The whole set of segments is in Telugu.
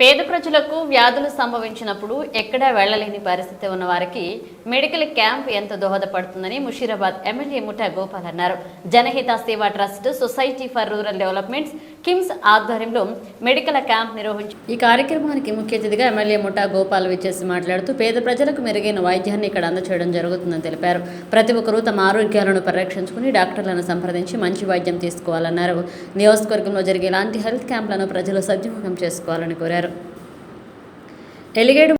పేద ప్రజలకు వ్యాధులు సంభవించినప్పుడు ఎక్కడా వెళ్ళలేని పరిస్థితి ఉన్న వారికి మెడికల్ క్యాంప్ ఎంత దోహదపడుతుందని ముషీరాబాద్ ఎమ్మెల్యే ముఠా గోపాల్ అన్నారు. Janahita Seva trust society for rural developments KIMS ఆధ్వర్యంలో మెడికల్ క్యాంప్ నిర్వహించి ఈ కార్యక్రమానికి ముఖ్య అతిథిగా ఎమ్మెల్యే ముఠా గోపాల్ విచ్చేసి మాట్లాడుతూ పేద ప్రజలకు మెరుగైన వైద్యాన్ని ఇక్కడ అందచేయడం జరుగుతుందని తెలిపారు. ప్రతి ఒక్కరూ తమ ఆరోగ్యాలను పరిరక్షించుకుని డాక్టర్లను సంప్రదించి మంచి వైద్యం తీసుకోవాలన్నారు. నియోజకవర్గంలో జరిగే ఇలాంటి హెల్త్ క్యాంపులను ప్రజలు సద్వినియోగం చేసుకోవాలని కోరారు. ఎలిగేడు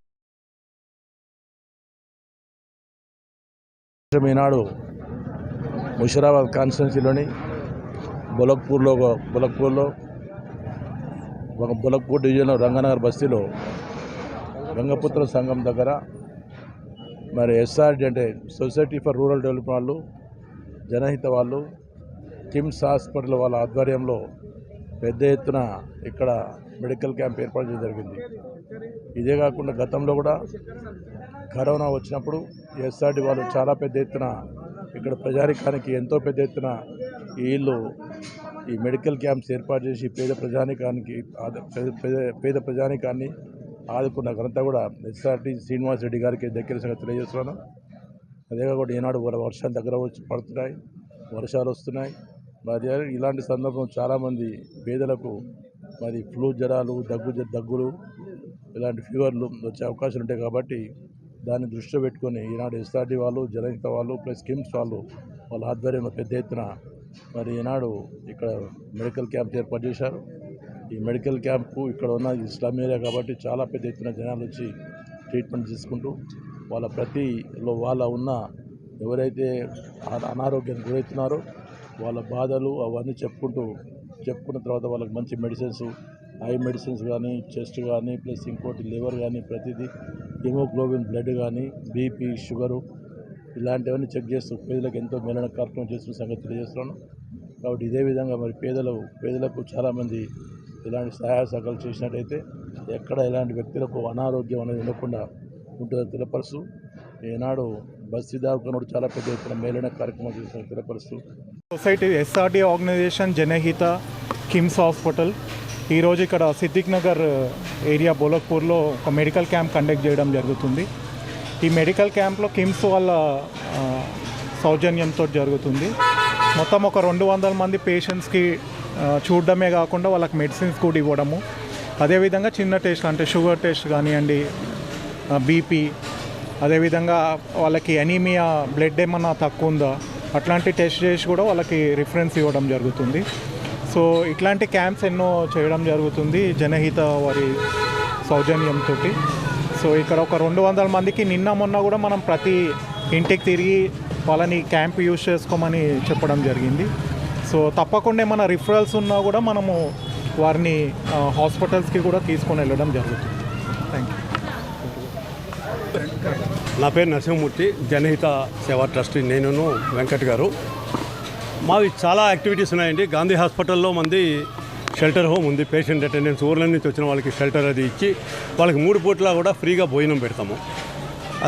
ఈనాడు ముషిరాబాద్ కాన్స్టిట్యున్సీలోని బొలక్పూర్లో ఒక- బొలక్పూర్లో ఒక బొలక్పూర్ డివిజన్లో రంగనగర్ బస్తీలో గంగపుత్ర సంఘం దగ్గర మరి ఎస్ఆర్డి అంటే సొసైటీ ఫర్ రూరల్ డెవలప్మెంట్ వాళ్ళు జనహిత వాళ్ళు కిమ్స్ హాస్పిటల్ వాళ్ళ ఆధ్వర్యంలో పెద్ద ఎత్తున ఇక్కడ మెడికల్ క్యాంప్ ఏర్పాటు చేయడం జరిగింది. ఇదే కాకుండా గతంలో కూడా కరోనా వచ్చినప్పుడు ఎస్ఆర్డి వాళ్ళు చాలా పెద్ద ఎత్తున ఇక్కడ ప్రజానికానికి ఎంతో పెద్ద ఎత్తున వీళ్ళు ఈ మెడికల్ క్యాంప్స్ ఏర్పాటు చేసి పేద ప్రజానికానికి పేద- ప్రజానికాన్ని ఆదుకున్న ఘనత కూడా ఎస్ఆర్టీ శ్రీనివాస్ రెడ్డి గారికి దగ్గర సంగతి తెలియజేస్తున్నాను. అదే కాకుండా ఈనాడు వర- వర్షాలు దగ్గర వచ్చి పడుతున్నాయి వర్షాలు వస్తున్నాయి. మరి ఇలాంటి సందర్భం చాలామంది పేదలకు మరి ఫ్లూ జ్వరాలు దగ్గు దగ్గులు ఇలాంటి ఫీవర్లు వచ్చే అవకాశాలు ఉంటాయి కాబట్టి దాన్ని దృష్టిలో పెట్టుకొని ఈనాడు ఎస్ఆర్టీ వాళ్ళు జనహిత వాళ్ళు ప్లస్ కిమ్స్ వాళ్ళు వాళ్ళ ఆధ్వర్యంలో పెద్ద ఎత్తున మరి ఈనాడు ఇక్కడ మెడికల్ క్యాంప్ ఏర్పాటు చేశారు. ఈ మెడికల్ క్యాంపు ఇక్కడ ఉన్న ఇస్లాం ఏరియా కాబట్టి చాలా పెద్ద ఎత్తున జనాలు వచ్చి ట్రీట్మెంట్ తీసుకుంటూ వాళ్ళ ప్రతిలో వాళ్ళ ఉన్న ఎవరైతే అనారోగ్యానికి గురవుతున్నారో వాళ్ళ బాధలు అవన్నీ చెప్పుకుంటూ చెప్పుకున్న తర్వాత వాళ్ళకి మంచి మెడిసిన్స్ ఐ మెడిసిన్స్ కానీ చెస్ట్ కానీ ప్లస్ ఇంకోటి లివర్ కానీ ప్రతిదీ హిమోగ్లోబిన్ బ్లడ్ కానీ బీపీ షుగరు ఇలాంటివన్నీ చెక్ చేస్తూ పేదలకు ఎంతో మేలైన కార్యక్రమం చేస్తున్న సంగతి తెలియజేస్తున్నాను. కాబట్టి ఇదే విధంగా మరి పేదలు పేదలకు చాలామంది ఇలాంటి సహాయ సహకారాలు చేసినట్టయితే ఎక్కడ ఇలాంటి వ్యక్తులకు అనారోగ్యం అనేది ఉండకుండా ఉంటుందని తెలపరుస్తూ ఈనాడు బస్తీ దావకనుడు చాలా పెద్ద ఎత్తున మేలైన కార్యక్రమం చేసిన తెలపరుస్తూ society SRD organization Janahita KIMS hospital. ఈరోజు ఇక్కడ సిద్దిక్ నగర్ ఏరియా బోలక్పూర్లో ఒక మెడికల్ క్యాంప్ కండక్ట్ చేయడం జరుగుతుంది. ఈ మెడికల్ క్యాంప్లో కిమ్స్ వాళ్ళ సౌజన్యంతో జరుగుతుంది. మొత్తం ఒక రెండు వందల మంది పేషెంట్స్కి చూడడమే కాకుండా వాళ్ళకి మెడిసిన్స్ కూడా ఇవ్వడము. అదేవిధంగా చిన్న టెస్ట్ అంటే షుగర్ టెస్ట్ కానివ్వండి బీపీ అదేవిధంగా వాళ్ళకి అనీమియా బ్లడ్ ఏమన్నా తక్కువ ఉందా? అట్లాంటి టెస్ట్ చేసి కూడా వాళ్ళకి రిఫరెన్స్ ఇవ్వడం జరుగుతుంది. సో ఇట్లాంటి క్యాంప్స్ ఎన్నో చేయడం జరుగుతుంది జనహిత వారి సౌజన్యంతో సో ఇక్కడ ఒక రెండు వందల మందికి నిన్న మొన్న కూడా మనం ప్రతి ఇంటికి తిరిగి వాళ్ళని క్యాంప్ యూజ్ చేసుకోమని చెప్పడం జరిగింది. సో తప్పకుండా ఏమైనా రిఫరల్స్ ఉన్నా కూడా మనము వారిని హాస్పిటల్స్కి కూడా తీసుకొని వెళ్ళడం జరుగుతుంది. థ్యాంక్ యూ నా పేరు నరసింహమూర్తి జనహిత సేవా ట్రస్ట్ నేను వెంకట్ గారు. మావి చాలా యాక్టివిటీస్ ఉన్నాయండి. గాంధీ హాస్పిటల్లో మంది షెల్టర్ హోమ్ ఉంది. పేషెంట్ అటెండెన్స్ ఊర్ల నుంచి వచ్చిన వాళ్ళకి షెల్టర్ అది ఇచ్చి వాళ్ళకి మూడు పూట్ల కూడా ఫ్రీగా భోజనం పెడతాము.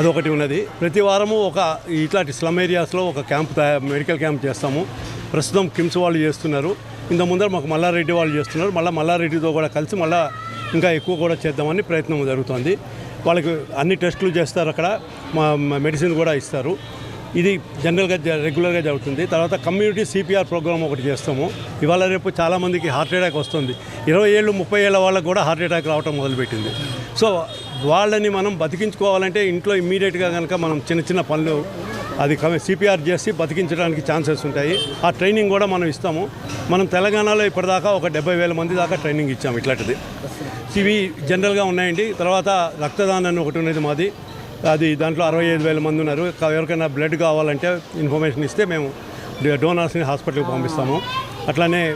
అదొకటి ఉన్నది. ప్రతి వారము ఒక ఇట్లాంటి స్లమ్ ఏరియాస్లో ఒక క్యాంప్ మెడికల్ క్యాంప్ చేస్తాము. ప్రస్తుతం కిమ్స్ వాళ్ళు చేస్తున్నారు. ఇంత ముందర మాకు మల్లారెడ్డి వాళ్ళు చేస్తున్నారు. మళ్ళీ మల్లారెడ్డితో కూడా కలిసి మళ్ళీ ఇంకా ఎక్కువ కూడా చేద్దామని ప్రయత్నం జరుగుతుంది. వాళ్ళకి అన్ని టెస్టులు చేస్తారు అక్కడ. మా మెడిసిన్ కూడా ఇస్తారు. ఇది జనరల్గా రెగ్యులర్గా జరుగుతుంది. తర్వాత కమ్యూనిటీ సిపిఆర్ ప్రోగ్రామ్ ఒకటి చేస్తాము. ఇవాళ రేపు చాలామందికి హార్ట్ అటాక్ వస్తుంది. ఇరవై ఏళ్ళు ముప్పై ఏళ్ళ వాళ్ళకు కూడా హార్ట్ అటాక్ రావటం మొదలుపెట్టింది. సో వాళ్ళని మనం బతికించుకోవాలంటే ఇంట్లో ఇమ్మీడియట్గా కనుక మనం చిన్న చిన్న పనులు అది సిపిఆర్ చేసి బతికించడానికి ఛాన్సెస్ ఉంటాయి. ఆ ట్రైనింగ్ కూడా మనం ఇస్తాము. మనం తెలంగాణలో ఇప్పటిదాకా ఒక డెబ్బై వేల మంది దాకా ట్రైనింగ్ ఇచ్చాము ఇట్లాంటిది. ఇవి జనరల్గా ఉన్నాయండి. తర్వాత రక్తదానం అని ఒకటి ఉన్నది మాది. అది దాంట్లో అరవై ఐదు వేల మంది ఉన్నారు. ఎవరికైనా బ్లడ్ కావాలంటే ఇన్ఫర్మేషన్ ఇస్తే మేము డోనర్స్ని హాస్పిటల్కి పంపిస్తాము. అట్లానే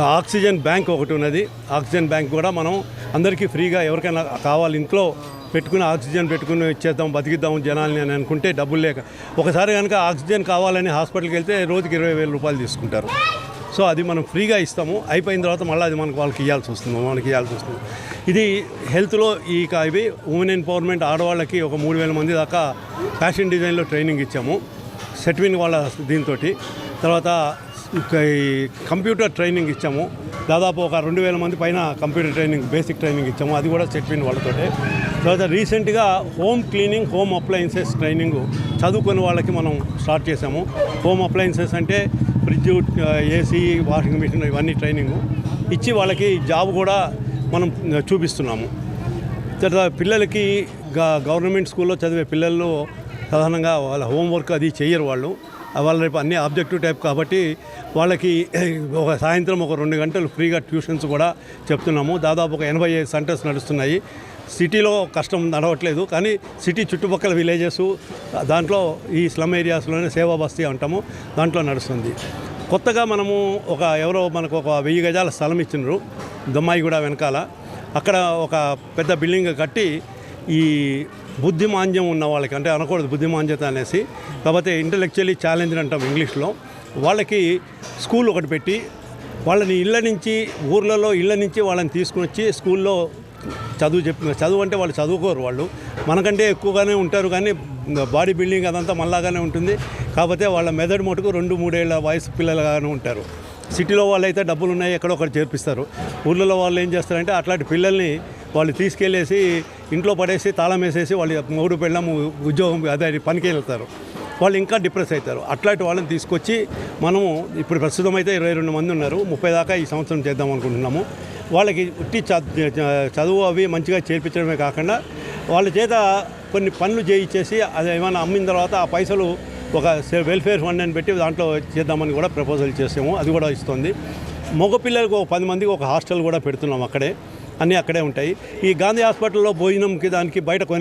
ఆక్సిజన్ బ్యాంక్ ఒకటి ఉన్నది. ఆక్సిజన్ బ్యాంక్ కూడా మనం అందరికీ ఫ్రీగా ఎవరికైనా కావాలి ఇంట్లో పెట్టుకుని ఆక్సిజన్ పెట్టుకుని ఇచ్చేద్దాం బతికిద్దాం జనాల్ని అని అనుకుంటే డబ్బులు లేక. ఒకసారి కనుక ఆక్సిజన్ కావాలని హాస్పిటల్కి వెళ్తే రోజుకి ఇరవై వేల రూపాయలు తీసుకుంటారు. సో అది మనం ఫ్రీగా ఇస్తాము. అయిపోయిన తర్వాత మళ్ళీ అది మనకు వాళ్ళకి ఇవ్వాల్సి వస్తుంది మనకి ఇవ్వాల్సి వస్తుంది. ఇది హెల్త్లో ఈ ఇవి ఉమెన్ ఎంపవర్మెంట్ ఆడవాళ్ళకి ఒక మూడు వేల మంది దాకా ఫ్యాషన్ డిజైన్లో ట్రైనింగ్ ఇచ్చాము. సెట్విన్ వాళ్ళ దీంతో తర్వాత ఈ కంప్యూటర్ ట్రైనింగ్ ఇచ్చాము. దాదాపు ఒక రెండు వేల మంది పైన కంప్యూటర్ ట్రైనింగ్ బేసిక్ ట్రైనింగ్ ఇచ్చాము. అది కూడా సెట్విన్ వాళ్ళతోటే. తర్వాత రీసెంట్గా home cleaning home appliances training చదువుకునే వాళ్ళకి మనం స్టార్ట్ చేసాము హోమ్ అప్లయన్సెస్ అంటే ఫ్రిడ్జ్ ఏసీ వాషింగ్ మిషన్ ఇవన్నీ ట్రైనింగ్ ఇచ్చి వాళ్ళకి జాబ్ కూడా మనం uh, చూపిస్తున్నాము. తర్వాత పిల్లలకి గ- గవర్నమెంట్ స్కూల్లో చదివే పిల్లలు సాధారణంగా వాళ్ళ హోంవర్క్ అది చేయరు వాళ్ళు. వాళ్ళ రేపు అన్ని ఆబ్జెక్టివ్ టైప్ కాబట్టి వాళ్ళకి ఒక సాయంత్రం ఒక రెండు గంటలు ఫ్రీగా ట్యూషన్స్ కూడా చెప్తున్నాము. దాదాపు ఒక ఎనభై ఐదు సెంటర్స్ నడుస్తున్నాయి. సిటీలో కష్టం నడవట్లేదు కానీ సిటీ చుట్టుపక్కల విలేజెస్ దాంట్లో ఈ స్లమ్ ఏరియాస్లోనే సేవా బస్తీ అంటాము దాంట్లో నడుస్తుంది. కొత్తగా మనము ఒక ఎవరో మనకు ఒక వెయ్యి గజాల స్థలం ఇచ్చినారు దొమ్మాయి కూడా వెనకాల. అక్కడ ఒక పెద్ద బిల్డింగ్ కట్టి ఈ బుద్ధిమాంద్యం ఉన్న వాళ్ళకి అంటే అనకూడదు బుద్ధిమాంద్యత అనేసి కాకపోతే ఇంటలెక్చువల్లీ ఛాలెంజ్ అంటాం ఇంగ్లీష్లో వాళ్ళకి స్కూల్ ఒకటి పెట్టి వాళ్ళని ఇళ్ళ నుంచి ఊర్లలో ఇళ్ళ నుంచి వాళ్ళని తీసుకుని వచ్చి స్కూల్లో చదువు చెప్పి చదువు అంటే వాళ్ళు చదువుకోరు వాళ్ళు. మనకంటే ఎక్కువగానే ఉంటారు కానీ బాడీ బిల్డింగ్ అదంతా మళ్ళాగానే ఉంటుంది. కాకపోతే వాళ్ళ మెదడు మటుకు రెండు మూడేళ్ళ వయసు పిల్లలుగానే ఉంటారు. సిటీలో వాళ్ళు అయితే డబ్బులు ఉన్నాయి ఎక్కడో ఒకటి చేర్పిస్తారు. ఊళ్ళలో వాళ్ళు ఏం చేస్తారంటే అట్లాంటి పిల్లల్ని వాళ్ళు తీసుకెళ్ళేసి ఇంట్లో పడేసి తాళం వేసేసి వాళ్ళు మూడు పెళ్ళం ఉద్యోగం అదే పనికి వెళ్తారు వాళ్ళు ఇంకా డిప్రెస్ అవుతారు. అట్లాంటి వాళ్ళని తీసుకొచ్చి మనము ఇప్పుడు ప్రస్తుతం అయితే ఇరవై రెండు మంది ఉన్నారు. ముప్పై దాకా ఈ సంవత్సరం చేద్దాం అనుకుంటున్నాము. వాళ్ళకి ఉట్టి చ- చదువు అవి మంచిగా చేర్పించడమే కాకుండా వాళ్ళ చేత కొన్ని పనులు చేయించేసి అది ఏమైనా అమ్మిన తర్వాత ఆ పైసలు ఒక వెల్ఫేర్ ఫండ్ అని పెట్టి దాంట్లో చేద్దామని కూడా ప్రపోజల్ చేసాము. అది కూడా ఇస్తుంది. మగపిల్లలకు ఒక పది మందికి ఒక హాస్టల్ కూడా పెడుతున్నాం అక్కడే. అన్నీ అక్కడే ఉంటాయి. ఈ గాంధీ హాస్పిటల్లో భోజనంకి దానికి బయట కొనే